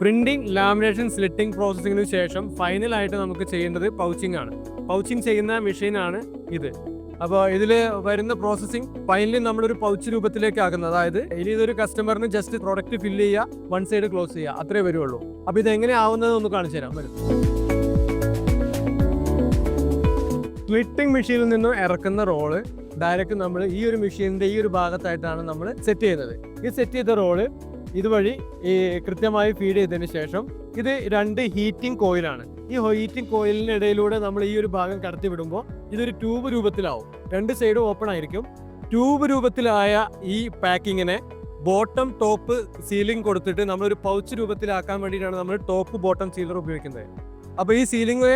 Printing lamination slitting പ്രോസസ്സിങ്ങിന് ശേഷം ഫൈനലായിട്ട് നമുക്ക് ചെയ്യേണ്ടത് പൗച്ചിങ് ആണ്. പൗച്ചിങ് ചെയ്യുന്ന മെഷീനാണ് ഇത്. അപ്പോൾ ഇതിൽ വരുന്ന പ്രോസസ്സിംഗ് ഫൈനലി നമ്മളൊരു പൗച്ച് രൂപത്തിലേക്ക് ആക്കുന്നത്. അതായത് ഇനി ഇതൊരു കസ്റ്റമറിന് ജസ്റ്റ് പ്രോഡക്റ്റ് ഫില്ല് ചെയ്യുക വൺ സൈഡ് ക്ലോസ് ചെയ്യുക അത്രേ വരുള്ളൂ. അപ്പോൾ ഇതെങ്ങനെ ആവുന്നത് ഒന്ന് കാണിച്ചു തരാം. വരും. സ്ലിറ്റിംഗ് മെഷീനിൽ നിന്നും ഇറക്കുന്ന റോൾ ഡയറക്റ്റ് നമ്മൾ ഈ ഒരു മെഷീനിന്റെ ഈ ഒരു ഭാഗത്തായിട്ടാണ് നമ്മൾ സെറ്റ് ചെയ്യുന്നത്. ഈ സെറ്റ് ചെയ്ത റോൾ ഇതുവഴി ഈ കൃത്യമായി ഫീഡ് ചെയ്തതിന് ശേഷം ഇത് രണ്ട് ഹീറ്റിംഗ് കോയിലാണ് ഈ ഹീറ്റിംഗ് കോയിലിന് ഇടയിലൂടെ നമ്മൾ ഈ ഒരു ഭാഗം കടത്തി വിടുമ്പോൾ ഇതൊരു ട്യൂബ് രൂപത്തിലാവും. രണ്ട് സൈഡും ഓപ്പൺ ആയിരിക്കും. ട്യൂബ് രൂപത്തിലായ ഈ പാക്കിങ്ങിനെ ബോട്ടം ടോപ്പ് സീലിംഗ് കൊടുത്തിട്ട് നമ്മളൊരു പൗച്ച് രൂപത്തിലാക്കാൻ വേണ്ടിയിട്ടാണ് നമ്മൾ ടോപ്പ് ബോട്ടം സീലർ ഉപയോഗിക്കുന്നത്. അപ്പോൾ ഈ സീലിംഗ്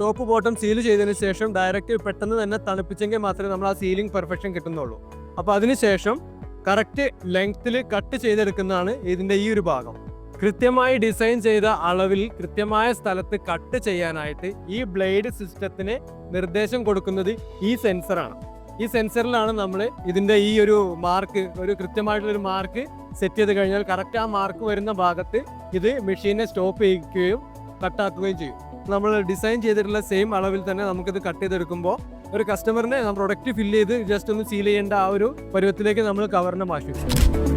ടോപ്പ് ബോട്ടം സീൽ ചെയ്തതിന് ശേഷം ഡയറക്റ്റ് പെട്ടെന്ന് തന്നെ തണുപ്പിച്ചെങ്കിൽ മാത്രമേ നമ്മൾ ആ സീലിംഗ് പെർഫെക്ഷൻ കിട്ടുന്നുള്ളൂ. അപ്പോൾ അതിനുശേഷം കറക്റ്റ് ലെങ്ത്തിൽ കട്ട് ചെയ്തെടുക്കുന്നതാണ് ഇതിന്റെ ഈ ഒരു ഭാഗം. കൃത്യമായി ഡിസൈൻ ചെയ്ത അളവിൽ കൃത്യമായ സ്ഥലത്ത് കട്ട് ചെയ്യാനായിട്ട് ഈ ബ്ലേഡ് സിസ്റ്റത്തിന് നിർദ്ദേശം കൊടുക്കുന്നത് ഈ സെൻസറാണ് ഈ സെൻസറിലാണ് നമ്മൾ ഇതിന്റെ ഈ ഒരു മാർക്ക് ഒരു കൃത്യമായിട്ടുള്ള ഒരു മാർക്ക് സെറ്റ് ചെയ്ത് കഴിഞ്ഞാൽ കറക്റ്റ് ആ മാർക്ക് വരുന്ന ഭാഗത്ത് ഇത് മെഷീനെ സ്റ്റോപ്പ് ചെയ്യിക്കുകയും കട്ടാക്കുകയും ചെയ്യും. നമ്മൾ ഡിസൈൻ ചെയ്തിട്ടുള്ള സെയിം അളവിൽ തന്നെ നമുക്കിത് കട്ട് ചെയ്തെടുക്കുമ്പോൾ ഒരു കസ്റ്റമറിനെ പ്രൊഡക്റ്റ് ഫില്ല് ചെയ്ത് ജസ്റ്റ് ഒന്ന് സീൽ ചെയ്യേണ്ട ആ ഒരു പരുവത്തിലേക്ക് നമ്മൾ കവറിനെ മാറ്റി